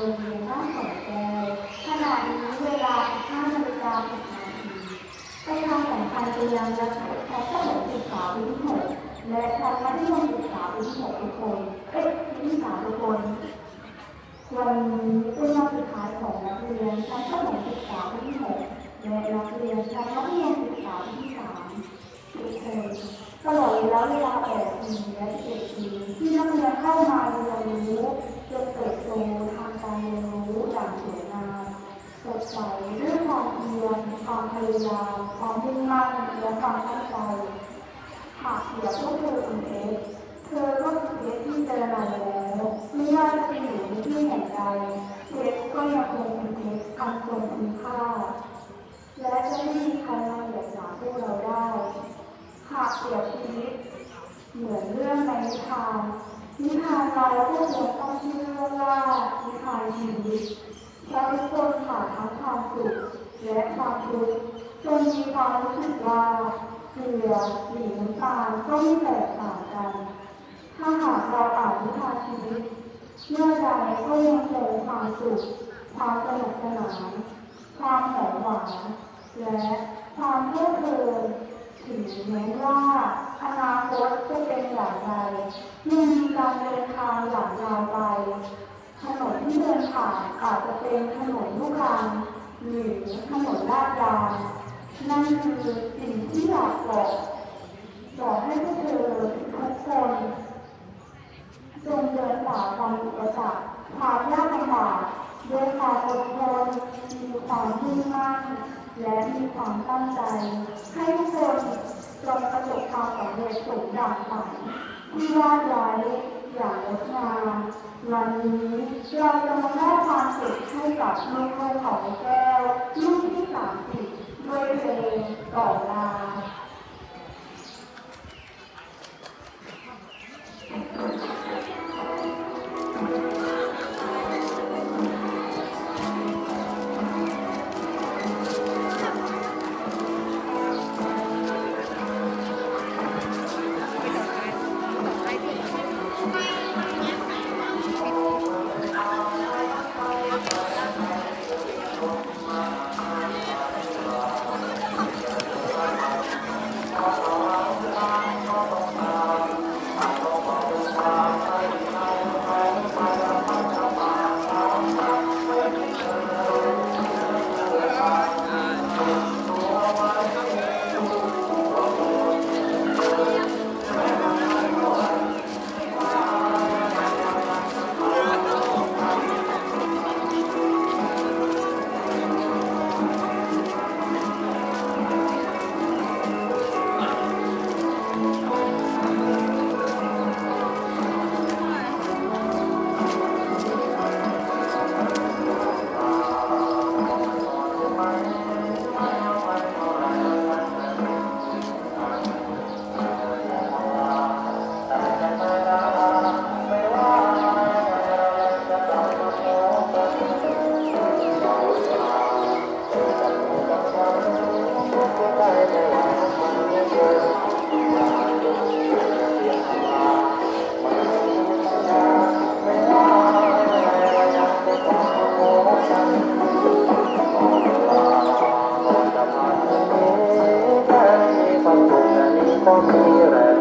โรงเรียนบ้านสองแกขณะนี้เวลา15นาฬิกา10นาทีประชาสัมพันธ์ไปยังนักเรียนชั้นประถมศึกษาปีที่หกและชั้นมัธยมศึกษาปีที่หกทุกคนเอ้ยปีที่สามทุกคนวันนี้เป็นวันสุดท้ายของนักเรียนชั้นประถมศึกษาปีที่หกและนักเรียนชั้นมัธยมศึกษาปีที่สามทุกคนตลอดระยะเวลา8ปีและ11ปีที่นักเรียนเข้ามาเรียนรู้จนเติบโตทางการเรียนรู้อย่างสวยงามสด ใสด้วยความเพียรความพยายามความมุ่งมั่นและความตั้งใจหากเสียพวกเธอคุณเอสเธอก็คือเอสที่เจอมาแล้วไม่ว่าจะไปอยู่ในที่แห่งใดเอสก็ยังคงเป็นเอสอันทรงคุณค่า และจะไม่มีใครมาเหยียดหยามพวกเราได้หากเปรียบชีวิตเหมือนเรื่องในนิทานนิทานเราพวกเราต้องชื่อเรื่องว่านิทานชีวิตเราทุกคนผ่านทั้งคว และความทุกข์จนมีความรู้สึกว่าเกลือหรือน้ำตาลก็ไม่แตกต่างกัน ถ้าหากเราอ่านนิทานชีวิตเมื่อใดก็ยังคงความสุขความสนุกสนานความหอมหวานและความเพลิดเพลินถึงแม้ว่าอนาคตจะเป็นอย่างไรยังมีการเดินทางอย่างยาวไกลถนนที่เดินผ่านอาจจะเป็นถนนลูกรัง หรือถนนลาดยางนั่นคือสิ่งที่อยากบอกบอกให้พวกเธอทุกคนจงเดินฝ่าความอุปสรรคความยากลำบากด้วยความอดทนมีความมุ่งมั่นและมีความตั้งใจ ให้ทุกคนจงประสบความสำเร็จสมดังฝันที่วาดไว้อย่างงดงามวันนี้เราจะมา มอบความสุขให้กับลูกของแก้ว ลูกที่สามสิบด้วยเพลงก่อนลา for me,